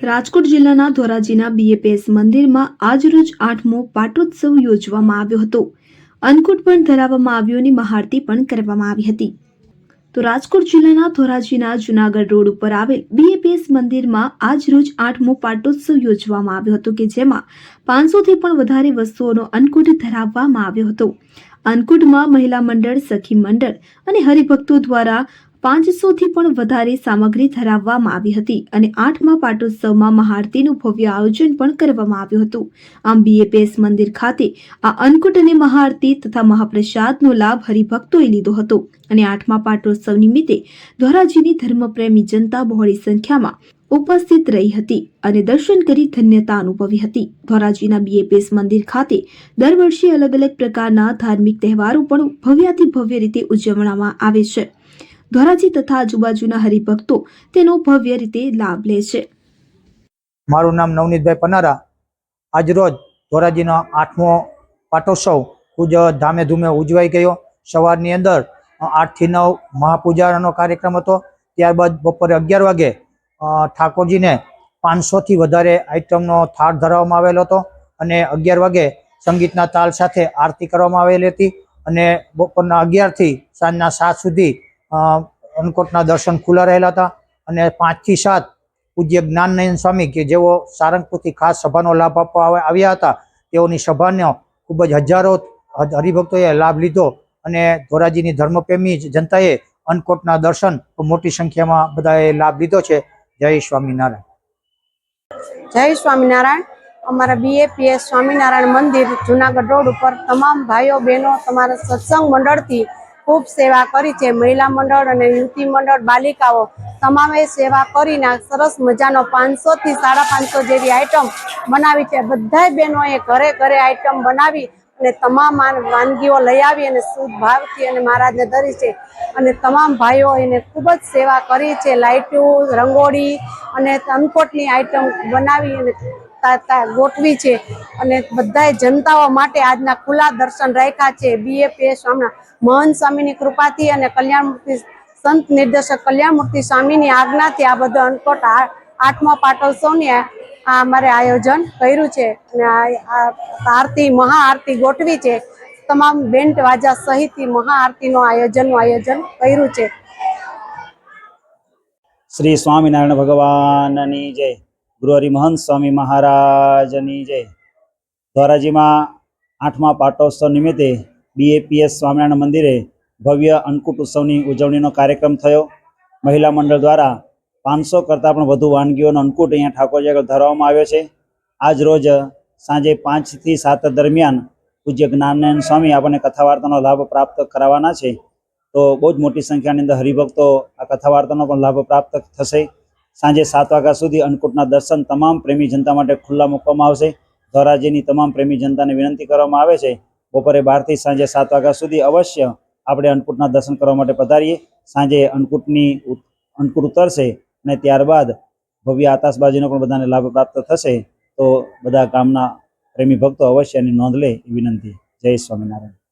રાજકોટ જિલ્લાના ધોરાજીના બીએપીએસ મંદિરમાં આજરોજ આઠમો પાટોત્સવ યોજવામાં આવ્યો હતો. અન્નકૂટ પણ ધરાવવામાં આવ્યો અને મહાઆરતી પણ કરવામાં આવી હતી. તો રાજકોટ જિલ્લાના ધોરાજીના જુનાગઢ રોડ ઉપર આવેલ બીએપીએસ મંદિરમાં આજરોજ આઠમો પાટોત્સવ યોજવામાં આવ્યો હતો કે જેમાં પાંચસોથી પણ વધારે વસ્તુઓનો અન્નકૂટ ધરાવવામાં આવ્યો હતો. અન્નકૂટમાં મહિલા મંડળ, સખી મંડળ અને હરિભક્તો દ્વારા પાંચસોથી પણ વધારે સામગ્રી ધરાવવામાં આવી હતી અને આઠમા પાટોત્સવમાં મહાઆરતીનું ભવ્ય આયોજન પણ કરવામાં આવ્યું હતું. આમ બીએપીએસ મંદિર ખાતે આ અન્નકૂટ અને મહાઆરતી તથા મહાપ્રસાદનો લાભ હરિભક્તોએ લીધો હતો અને આઠમા પાટોત્સવ નિમિત્તે ધોરાજીની ધર્મપ્રેમી જનતા બહોળી સંખ્યામાં ઉપસ્થિત રહી હતી અને દર્શન કરી ધન્યતા અનુભવી હતી. ધોરાજીના બીએપીએસ મંદિર ખાતે દર વર્ષે અલગ અલગ પ્રકારના ધાર્મિક તહેવારો પણ ભવ્યાથી ભવ્ય રીતે ઉજવવામાં આવે છે. ધોરાજી તથા આજુબાજુના હરિભક્તો તેનો ભવ્ય રીતે લાભ લે છે. મારું નામ નવનીતભાઈ પનારા. આજરોજ ધોરાજીનો આઠમો પાટોત્સવ ખૂબ જ ધામે ધૂમે ઉજવાઈ ગયો. સવારની અંદર આઠથી નવ મહાપૂજાનો કાર્યક્રમ હતો. ત્યારબાદ બપોરે અગિયાર વાગે ઠાકોરજીને પાંચસોથી વધારે આઈટમનો થાળ ધરાવવામાં આવેલો હતો અને અગિયાર વાગે સંગીતના તાલ સાથે આરતી કરવામાં આવેલી હતી અને બપોરના અગિયારથી સાંજના સાત સુધી અ, અન્નકોટના દર્શન ખુલ્લા રહેલા હતા અને પાંચથી સાત પૂજ્ય જ્ઞાનનયન સ્વામી કે જેઓ સારંગપુરથી ખાસ સભાનો લાભ આપવા આવ્યા હતા તેઓની સભાનો ખૂબ જ હજારો હરિભક્તોએ લાભ લીધો અને ધોરાજીની ધર્મપ્રેમી જનતાએ અન્નકોટના દર્શન મોટી સંખ્યામાં બધાએ લાભ લીધો છે. જય સ્વામિનારાયણ. જય સ્વામિનારાયણ. અમારા બીએપીએસ સ્વામિનારાયણ મંદિર જુનાગઢ રોડ ઉપર તમામ ભાઈઓ બહેનો તમારા સત્સંગ મંડળથી ખૂબ સેવા કરી છે. મહિલા મંડળ અને યુવતી મંડળ બાલિકાઓ તમામે સેવા કરીને સરસ મજાનો પાંચસો થી સાડા પાંચસો જેવી આઈટમ બનાવી છે. બધાય બહેનોએ ઘરે ઘરે આઈટમ બનાવી અને તમામ વાનગીઓ લઈ આવી અને શુદ્ધ ભાવથી અને મહારાજને ધરી છે. અને તમામ ભાઈઓ એને ખૂબ જ સેવા કરી છે. લાઇટું રંગોળી અને અનકોટની આઈટમ બનાવી અને તા- તા ગોઠવી છે અને બધાએ જનતાઓ માટે આજના ખુલ્લા દર્શન રાખ્યા છે. બીએપીએ સ્વામીના. મહંત સ્વામીની કૃપાથી અને કલ્યાણમૂર્તિ સંત નિર્દેશક કલ્યાણમૂર્તિ સ્વામીની આજ્ઞાથી આ બધો અનકોટ આઠમા પાટોત્સવની આ અમારે આયોજન કર્યું છે. અને આરતી મહાઆરતી ગોઠવી છે. તમામ બેન્ટ વાજા સહિત મહાઆરતીનું આયોજનનું આયોજન કર્યું છે. શ્રી સ્વામિનારાયણ ભગવાનની જય. ગૃહરી મહંત સ્વામી મહારાજની જય. ધોરાજીમાં આઠમા પાટોત્સવ નિમિત્તે બીએપીએસ સ્વામિનારાયણ મંદિરે ભવ્ય અન્નકૂટ ઉત્સવની ઉજવણીનો કાર્યક્રમ થયો. મહિલા મંડળ દ્વારા પાંચસો કરતાં પણ વધુ વાનગીઓનો અન્નકૂટ અહીંયા ઠાકોરજી આગળ ધરવામાં આવ્યો છે. આજ રોજ સાંજે પાંચથી સાત દરમિયાન પૂજ્ય જ્ઞાનનારાયણ સ્વામી આપણને કથા વાર્તાનો લાભ પ્રાપ્ત કરાવવાના છે. તો બહુ જ મોટી સંખ્યાની અંદર હરિભક્તો આ કથા વાર્તાનો પણ લાભ પ્રાપ્ત થશે. સાંજે સાત વાગ્યા સુધી અન્નકૂટના દર્શન તમામ પ્રેમી જનતા માટે ખુલ્લા મૂકવામાં આવશે. ધોરાજીની તમામ પ્રેમી જનતાને વિનંતી કરવામાં આવે છે. બપોરે બારથી સાંજે સાત વાગ્યા સુધી અવશ્ય આપણે અન્નકૂટના દર્શન કરવા માટે પધારીએ. સાંજે અન્નકૂટની અન્નકૂટ ઉતરશે અને ત્યારબાદ ભવ્ય આતાશબાજીનો પણ બધાને લાભ પ્રાપ્ત થશે. તો બધા ગામના પ્રેમી ભક્તો અવશ્ય એની નોંધ લે એ વિનંતી. જય સ્વામિનારાયણ.